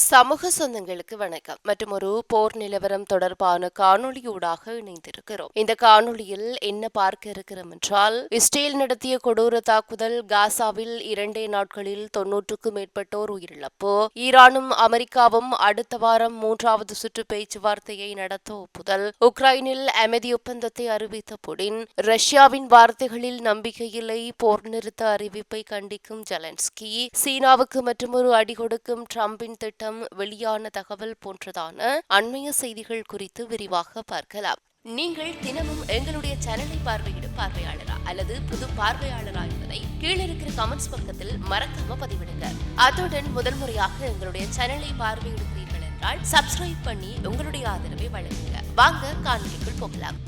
சமூக சொந்தங்களுக்கு வணக்கம். மற்றும் ஒரு போர் நிலவரம் தொடர்பான காணொளியூடாக இணைந்திருக்கிறோம். இந்த காணொளியில் என்ன பார்க்க இருக்கிறோம் என்றால் இஸ்ரேல் நடத்திய கொடூர தாக்குதல் காசாவில் இரண்டே நாட்களில் தொன்னூற்றுக்கும் மேற்பட்டோர் உயிரிழப்பு. ஈரானும் அமெரிக்காவும் அடுத்த வாரம் மூன்றாவது சுற்று பேச்சுவார்த்தையை நடத்த ஒப்புதல். உக்ரைனில் அமைதி ஒப்பந்தத்தை அறிவித்த புடின் ரஷ்யாவின் வார்த்தைகளில் நம்பிக்கையில்லை போர் நிறுத்த அறிவிப்பை கண்டிக்கும் ஜெலன்ஸ்கி சீனாவுக்கு மற்றொரு அடி கொடுக்கும் டிரம்பின் திட்டம் வெளியான தகவல் போன்றதான அண்மைய செய்திகள் குறித்து விரிவாக பார்க்கலாம். நீங்கள் தினமும் எங்களுடைய சேனலை பார்வையிடும் பார்வையாளரா அல்லது புது பார்வையாளரா என்பதை கீழே இருக்கிற கமெண்ட்ஸ் பக்கத்தில் மறக்காம பதிவிடுங்க. அத்துடன் முதல் முறையாக எங்களுடைய சேனலை பார்வையிடுகிறீர்கள் என்றால் சப்ஸ்கிரைப் பண்ணி உங்களுடைய ஆதரவை வழங்குங்க. வாங்க காணொலிக்குள் போகலாம்.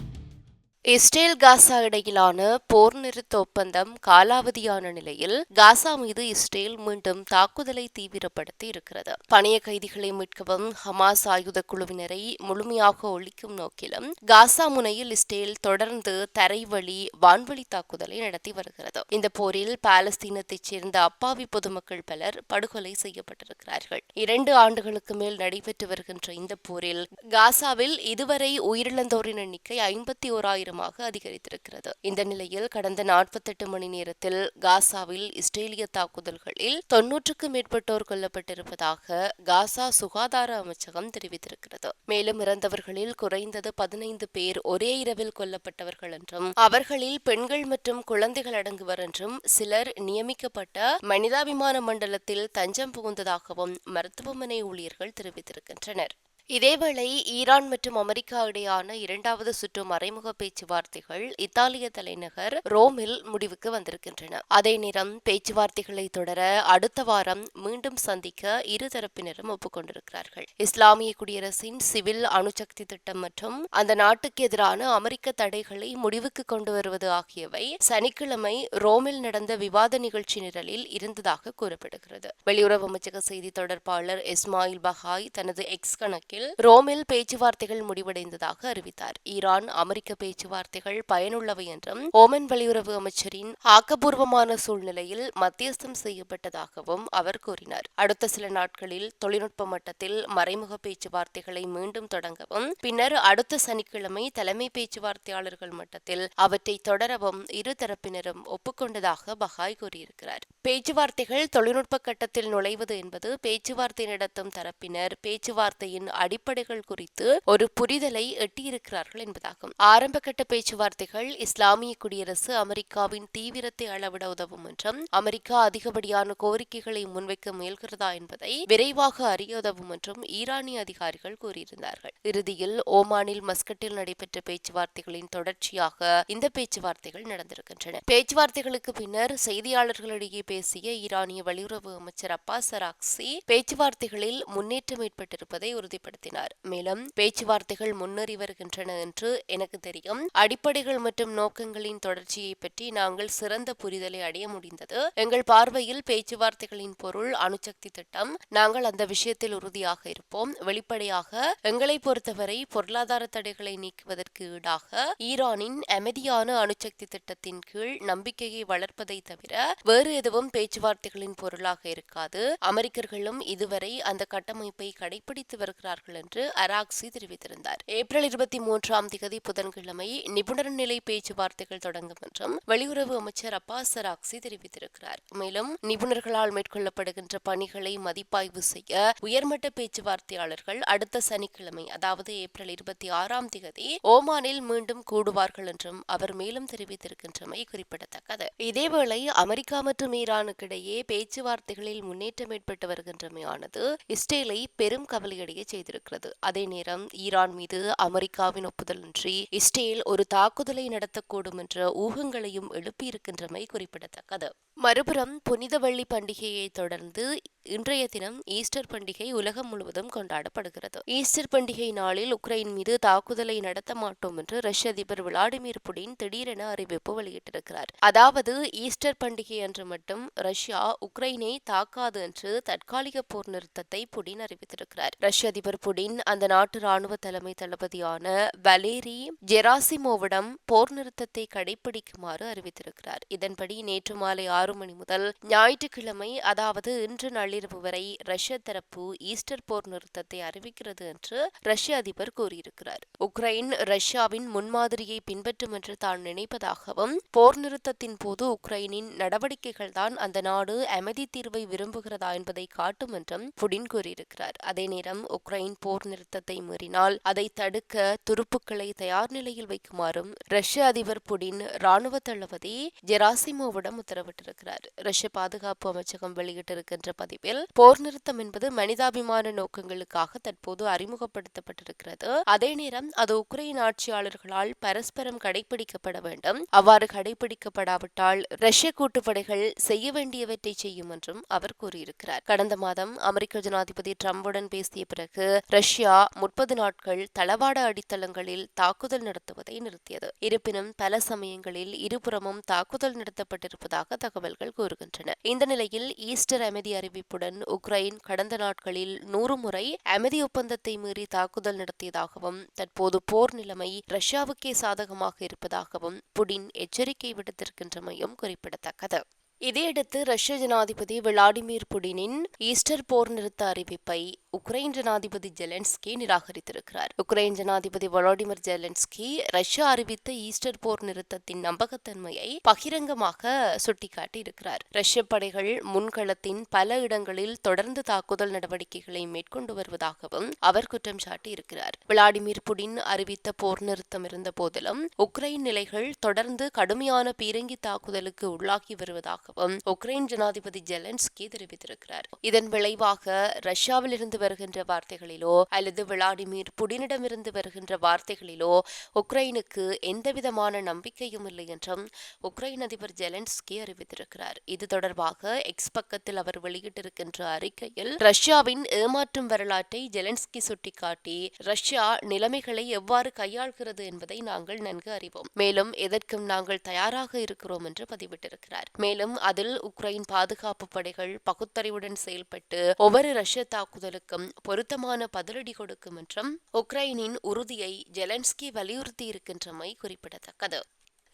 இஸ்ரேல் காசா இடையிலான போர் நிறுத்த ஒப்பந்தம் காலாவதியான நிலையில் காசா மீது இஸ்ரேல் மீண்டும் தாக்குதலை தீவிரப்படுத்தி இருக்கிறது. பணைய கைதிகளை மீட்கவும் ஹமாஸ் ஆயுத குழுவினரை முழுமையாக ஒழிக்கும் நோக்கிலும் காசா முனையில் இஸ்ரேல் தொடர்ந்து தரைவழி வான்வழி தாக்குதலை நடத்தி வருகிறது. இந்த போரில் பாலஸ்தீனத்தைச் சேர்ந்த அப்பாவி பொதுமக்கள் பலர் படுகொலை செய்யப்பட்டிருக்கிறார்கள். இரண்டு ஆண்டுகளுக்கு மேல் நடைபெற்று வருகின்ற இந்த போரில் காசாவில் இதுவரை உயிரிழந்தோரின் எண்ணிக்கை ஐம்பத்தி ஓராயிரம் ஆயிரமாக அதிகரித்திருக்கிறது. இந்த நிலையில் கடந்த நாற்பத்தெட்டு மணி நேரத்தில் காசாவில் இஸ்ரேலிய தாக்குதல்களில் தொன்னூற்றுக்கு மேற்பட்டோர் கொல்லப்பட்டிருப்பதாக காசா சுகாதார அமைச்சகம் தெரிவித்திருக்கிறது. மேலும் இறந்தவர்களில் குறைந்தது பதினைந்து பேர் ஒரே இரவில் கொல்லப்பட்டவர்கள் என்றும் அவர்களில் பெண்கள் மற்றும் குழந்தைகள் அடங்குவர் என்றும் சிலர் நியமிக்கப்பட்ட மனிதாபிமான மண்டலத்தில் தஞ்சம் புகுந்ததாகவும் மருத்துவமனை ஊழியர்கள் தெரிவித்திருக்கின்றனர். இதேவேளை ஈரான் மற்றும் அமெரிக்கா இடையான இரண்டாவது சுற்று மறைமுக பேச்சுவார்த்தைகள் இத்தாலிய தலைநகர் ரோமில் முடிவுக்கு வந்திருக்கின்றன. அதே நேரம் பேச்சுவார்த்தைகளை தொடர அடுத்த வாரம் மீண்டும் சந்திக்க இருதரப்பினரும் ஒப்புக்கொண்டிருக்கிறார்கள். இஸ்லாமிய குடியரசின் சிவில் அணுசக்தி திட்டம் மற்றும் அந்த நாட்டுக்கு எதிரான அமெரிக்க தடைகளை முடிவுக்கு கொண்டு வருவது ஆகியவை சனிக்கிழமை ரோமில் நடந்த விவாத நிகழ்ச்சி நிரலில் இருந்ததாக கூறப்படுகிறது. வெளியுறவு அமைச்சக செய்தி தொடர்பாளர் இஸ்மாயில் பஹாய் தனது எக்ஸ் கணக்கில் ரோமில் பேச்சுவார்த்தைகள் முடிவடைந்ததாக அறிவித்தார். ஈரான் அமெரிக்க பேச்சுவார்த்தைகள் பயனுள்ளவை என்றும் ஓமன் வெளியுறவு அமைச்சரின் ஆக்கப்பூர்வமான சூழ்நிலையில் மத்தியஸ்தம் செய்யப்பட்டதாகவும் அவர் கூறினார். அடுத்த சில நாட்களில் தொழில்நுட்ப மட்டத்தில் மறைமுக பேச்சுவார்த்தைகளை மீண்டும் தொடங்கவும் பின்னர் அடுத்த சனிக்கிழமை தலைமை பேச்சுவார்த்தையாளர்கள் மட்டத்தில் அவற்றை தொடரவும் இரு தரப்பினரும் ஒப்புக்கொண்டதாக பஹாய் கூறியிருக்கிறார். பேச்சுவார்த்தைகள் தொழில்நுட்ப கட்டத்தில் நுழைவது என்பது பேச்சுவார்த்தை நடத்தும் தரப்பினர் பேச்சுவார்த்தையின் அடிப்படைகள் குறித்து ஒரு புரிதலை எட்டியிருக்கிறார்கள் என்பதாகும். ஆரம்ப கட்ட பேச்சுவார்த்தைகள் இஸ்லாமிய குடியரசு அமெரிக்காவின் தீவிரத்தை அளவிட உதவும் என்றும் அமெரிக்கா அதிகப்படியான கோரிக்கைகளை முன்வைக்க முயல்கிறதா என்பதை விரைவாக அறிய உதவும் என்றும் ஈரானிய அதிகாரிகள் கூறியிருந்தார்கள். இறுதியில் ஓமானில் மஸ்கட்டில் நடைபெற்ற பேச்சுவார்த்தைகளின் தொடர்ச்சியாக இந்த பேச்சுவார்த்தைகள் நடந்திருக்கின்றன. பேச்சுவார்த்தைகளுக்கு பின்னர் செய்தியாளர்களிடையே பேசிய ஈரானிய வெளியுறவு அமைச்சர் அப்பாஸ் அராக்சி பேச்சுவார்த்தைகளில் முன்னேற்றம் ஏற்பட்டிருப்பதை வலியுறுத்தினார் மேலும் பேச்சுவார்த்தைகள் முன்னேறி வருகின்றன என்று எனக்கு தெரியும். அடிப்படைகள் மற்றும் நோக்கங்களின் தொடர்ச்சியை பற்றி நாங்கள் சிறந்த புரிதலை அடைய முடிந்தது. எங்கள் பார்வையில் பேச்சுவார்த்தைகளின் பொருள் அணுசக்தி திட்டம். நாங்கள் அந்த விஷயத்தில் உறுதியாக இருப்போம். வெளிப்படையாக எங்களை பொறுத்தவரை பொருளாதார தடைகளை நீக்குவதற்கு ஈடாக ஈரானின் அமைதியான அணுசக்தி திட்டத்தின் கீழ் நம்பிக்கையை வளர்ப்பதை தவிர வேறு எதுவும் பேச்சுவார்த்தைகளின் பொருளாக இருக்காது. அமெரிக்கர்களும் இதுவரை அந்த கட்டமைப்பை கடைபிடித்து வருகிறார்கள் என்று அராக்சி தெரிவித்திருந்தார். ஏப்ரல் இருபத்தி மூன்றாம் திகதி புதன்கிழமை நிபுணர் நிலை பேச்சுவார்த்தைகள் தொடங்கும் என்றும் வெளியுறவு அமைச்சர் அப்பாஸ் அராக்சி தெரிவித்திருக்கிறார். மேலும் நிபுணர்களால் மேற்கொள்ளப்படுகின்ற பணிகளை மதிப்பாய்வு செய்ய உயர்மட்ட பேச்சுவார்த்தையாளர்கள் அடுத்த சனிக்கிழமை அதாவது ஏப்ரல் இருபத்தி ஆறாம் திகதி ஓமானில் மீண்டும் கூடுவார்கள் என்றும் அவர் மேலும் தெரிவித்திருக்கின்றமை குறிப்பிடத்தக்கது. இதேவேளை அமெரிக்கா மற்றும் ஈரானுக்கு இடையே பேச்சுவார்த்தைகளில் முன்னேற்றம் ஏற்பட்டு வருகின்றமையானது இஸ்ரேலை பெரும் கவலையடைய செய்திருக்கிறது அதே நேரம் ஈரான் மீது அமெரிக்காவின் ஒப்புதலின்றி இஸ்ரேல் ஒரு தாக்குதலை நடத்தக்கூடும் என்ற ஊகங்களையும் எழுப்பியிருக்கின்றமை குறிப்பிடத்தக்கது. மறுபுறம் புனித வெள்ளி பண்டிகையை தொடர்ந்து இன்றைய தினம் ஈஸ்டர் பண்டிகை உலகம் முழுவதும் கொண்டாடப்படுகிறது. ஈஸ்டர் பண்டிகை நாளில் உக்ரைன் மீது தாக்குதலை நடத்த மாட்டோம் என்று ரஷ்ய அதிபர் விளாடிமிர் புடின் திடீரென அறிவிப்பு வெளியிட்டிருக்கிறார். அதாவது ஈஸ்டர் பண்டிகை அன்று மட்டும் ரஷ்யா உக்ரைனை தாக்காது என்று தற்காலிக போர் நிறுத்தத்தை புடின் அறிவித்திருக்கிறார். ரஷ்ய அதிபர் புடின் அந்த நாட்டு ராணுவ தலைமை தளபதியான வலேரி ஜெராசிமோவிடம் போர் நிறுத்தத்தை கடைபிடிக்குமாறு அறிவித்திருக்கிறார். இதன்படி நேற்று மாலை ஆறு ஆறு மணி முதல் ஞாயிற்றுக்கிழமை அதாவது இன்று நள்ளிரவு வரை ரஷ்ய தரப்பு ஈஸ்டர் போர் நிறுத்தத்தை அறிவிக்கிறது என்று ரஷ்ய அதிபர் கூறியிருக்கிறார். உக்ரைன் ரஷ்யாவின் முன்மாதிரியை பின்பற்றும் என்று தான் நினைப்பதாகவும் போர் நிறுத்தத்தின் போது உக்ரைனின் நடவடிக்கைகள் தான் அந்த நாடு அமைதி தீர்வை விரும்புகிறதா என்பதை காட்டும் என்றும் புடின் கூறியிருக்கிறார். அதே நேரம் உக்ரைன் போர் நிறுத்தத்தை மீறினால் அதை தடுக்க துருப்புக்களை தயார் நிலையில் வைக்குமாறும் ரஷ்ய அதிபர் புடின் ராணுவ தளபதி ஜெராசிமோவிடம் உத்தரவிட்டிருக்கிறார் ரஷ்ய பாதுகாப்பு அமைச்சகம் வெளியிட்டிருக்கின்ற பதிவில் போர் நிறுத்தம் என்பது மனிதாபிமான நோக்கங்களுக்காக தற்போது அறிமுகப்படுத்தப்பட்டிருக்கிறது. அதே நேரம் அது உக்ரைன் ஆட்சியாளர்களால் பரஸ்பரம் கடைபிடிக்கப்பட வேண்டும். அவ்வாறு கடைபிடிக்கப்படாவிட்டால் ரஷ்ய கூட்டுப்படைகள் செய்ய வேண்டியவற்றை செய்யும் என்றும் அவர் கூறியிருக்கிறார். கடந்த மாதம் அமெரிக்க ஜனாதிபதி டிரம்புடன் பேசிய பிறகு ரஷ்யா முப்பது நாட்கள் தளவாட அடித்தளங்களில் தாக்குதல் நடத்துவதை நிறுத்தியது. இருப்பினும் பல சமயங்களில் இருபுறமும் தாக்குதல் நடத்தப்பட்டிருப்பதாக தகவல் தகவல்கள் கூறுகின்றன. இந்த நிலையில் ஈஸ்டர் அமைதி அறிவிப்புடன் உக்ரைன் கடந்த நாட்களில் நூறு முறை அமைதி ஒப்பந்தத்தை மீறி தாக்குதல் நடத்தியதாகவும் தற்போது போர் நிலைமை ரஷ்யாவுக்கே சாதகமாக இருப்பதாகவும் புடின் எச்சரிக்கை விடுத்திருக்கின்றமையும் குறிப்பிடத்தக்கது. இதையடுத்து ரஷ்ய ஜனாதிபதி விளாடிமிர் புடினின் ஈஸ்டர் போர் நிறுத்த அறிவிப்பை உக்ரைன் ஜனாதிபதி ஜெலன்ஸ்கி நிராகரித்திருக்கிறார். உக்ரைன் ஜனாதிபதி வளாடிமிர் ஜெலன்ஸ்கி ரஷ்யா அறிவித்த ஈஸ்டர் போர் நிறுத்தத்தின் நம்பகத்தன்மையை பகிரங்கமாக சுட்டிக்காட்டியிருக்கிறார். ரஷ்ய படைகள் முன்களத்தின் பல இடங்களில் தொடர்ந்து தாக்குதல் நடவடிக்கைகளை மேற்கொண்டு வருவதாகவும் அவர் குற்றம் சாட்டியிருக்கிறார். விளாடிமிர் புடின் அறிவித்த போர் நிறுத்தம் இருந்த போதிலும் உக்ரைன் நிலைகள் தொடர்ந்து கடுமையான பீரங்கி தாக்குதலுக்கு உள்ளாகி வருவதாக வருவதாகவும் உக்ரைன் ஜனாதிபதி ஜெலன்ஸ்கி தெரிவித்திருக்கிறார். இதன் விளைவாக ரஷ்யாவில் இருந்து வருகின்ற வார்த்தைகளிலோ அல்லது விளாடிமிர் புடினிடமிருந்து வருகின்ற வார்த்தைகளிலோ உக்ரைனுக்கு எந்தவிதமான நம்பிக்கையும் இல்லை என்றும் உக்ரைன் அதிபர் ஜெலன்ஸ்கி அறிவித்திருக்கிறார். இது தொடர்பாக எக்ஸ் பக்கத்தில் அவர் வெளியிட்டிருக்கின்ற அறிக்கையில் ரஷ்யாவின் ஏமாற்றும் வரலாற்றை ஜெலன்ஸ்கி சுட்டிக்காட்டி ரஷ்யா நிலைமைகளை எவ்வாறு கையாள்கிறது என்பதை நாங்கள் நன்கு அறிவோம். மேலும் எதற்கும் நாங்கள் தயாராக இருக்கிறோம் என்று பதிவிட்டிருக்கிறார். மேலும் அதில் உக்ரைன் பாதுகாப்பு படைகள் பகுத்தறிவுடன் செயல்பட்டு ஒவ்வொரு ரஷ்ய தாக்குதலுக்கும் பொருத்தமான பதிலடி கொடுக்கும் என்றும் உக்ரைனின் உறுதியை ஜெலன்ஸ்கி வலியுறுத்தியிருக்கின்றமை குறிப்பிடத்தக்கது.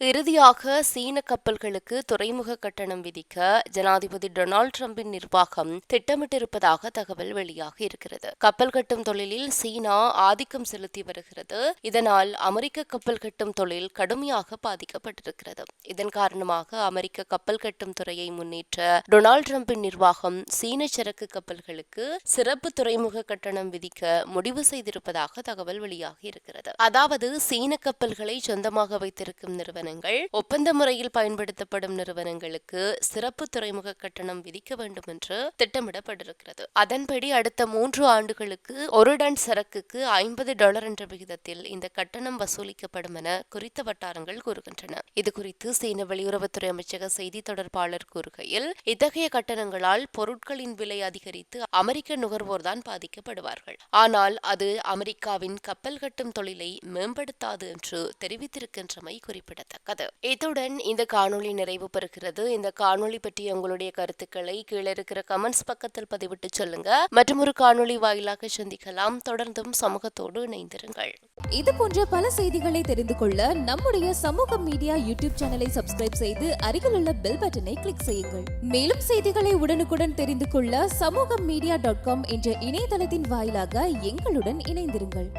இறுதியாக சீன கப்பல்களுக்கு துறைமுக கட்டணம் விதிக்க ஜனாதிபதி டொனால்டு டிரம்பின் நிர்வாகம் திட்டமிட்டிருப்பதாக தகவல் வெளியாகி இருக்கிறது. கப்பல் கட்டும் தொழிலில் சீனா ஆதிக்கம் செலுத்தி வருகிறது. இதனால் அமெரிக்க கப்பல் கட்டும் தொழில் கடுமையாக பாதிக்கப்பட்டிருக்கிறது. இதன் காரணமாக அமெரிக்க கப்பல் கட்டும் துறையை முன்னேற்ற டொனால்டு டிரம்பின் நிர்வாகம் சீன சரக்கு கப்பல்களுக்கு சிறப்பு துறைமுக கட்டணம் விதிக்க முடிவு செய்திருப்பதாக தகவல் வெளியாகி இருக்கிறது. அதாவது சீன கப்பல்களை சொந்தமாக வைத்திருக்கும் நிறுவனம் நிறுவனங்கள் ஒப்பந்த முறையில் பயன்படுத்தப்படும் நிறுவனங்களுக்கு சிறப்பு துறைமுக கட்டணம் விதிக்க வேண்டும் என்று திட்டமிடப்பட்டிருக்கிறது. அதன்படி அடுத்த மூன்று ஆண்டுகளுக்கு ஒரு டன் சரக்குக்கு ஐம்பது டாலர் என்ற விகிதத்தில் இந்த கட்டணம் வசூலிக்கப்படும் என குறித்த வட்டாரங்கள் கூறுகின்றன. இது குறித்து சீன வெளியுறவுத்துறை அமைச்சக செய்தி தொடர்பாளர் கூறுகையில் இத்தகைய கட்டணங்களால் பொருட்களின் விலை அதிகரித்து அமெரிக்க நுகர்வோர்தான் பாதிக்கப்படுவார்கள். ஆனால் அது அமெரிக்காவின் கப்பல் கட்டும் தொழிலை மேம்படுத்தாது என்று தெரிவித்திருக்கின்றமை குறிப்பிடத்தக்கது. குறிப்பிடத்தக்கது இத்துடன் இந்த காணொளி நிறைவு பெறுகிறது. இந்த காணொளி பற்றிய உங்களுடைய கருத்துக்களை கீழே இருக்கிற கமெண்ட்ஸ் பக்கத்தில் பதிவிட்டு சொல்லுங்க. மற்றும் ஒரு காணொளி வாயிலாக சந்திக்கலாம். தொடர்ந்தும் சமூகத்தோடு இணைந்திருங்கள். இது போன்ற பல செய்திகளை தெரிந்து கொள்ள நம்முடைய சமூக மீடியா யூடியூப் சேனலை சப்ஸ்கிரைப் செய்து அருகிலுள்ள பெல் பட்டனை கிளிக் செய்யுங்கள். மேலும் செய்திகளை உடனுக்குடன் தெரிந்து கொள்ள சமூக மீடியா டாட் காம் என்ற இணையதளத்தின் வாயிலாக எங்களுடன் இணைந்திருங்கள்.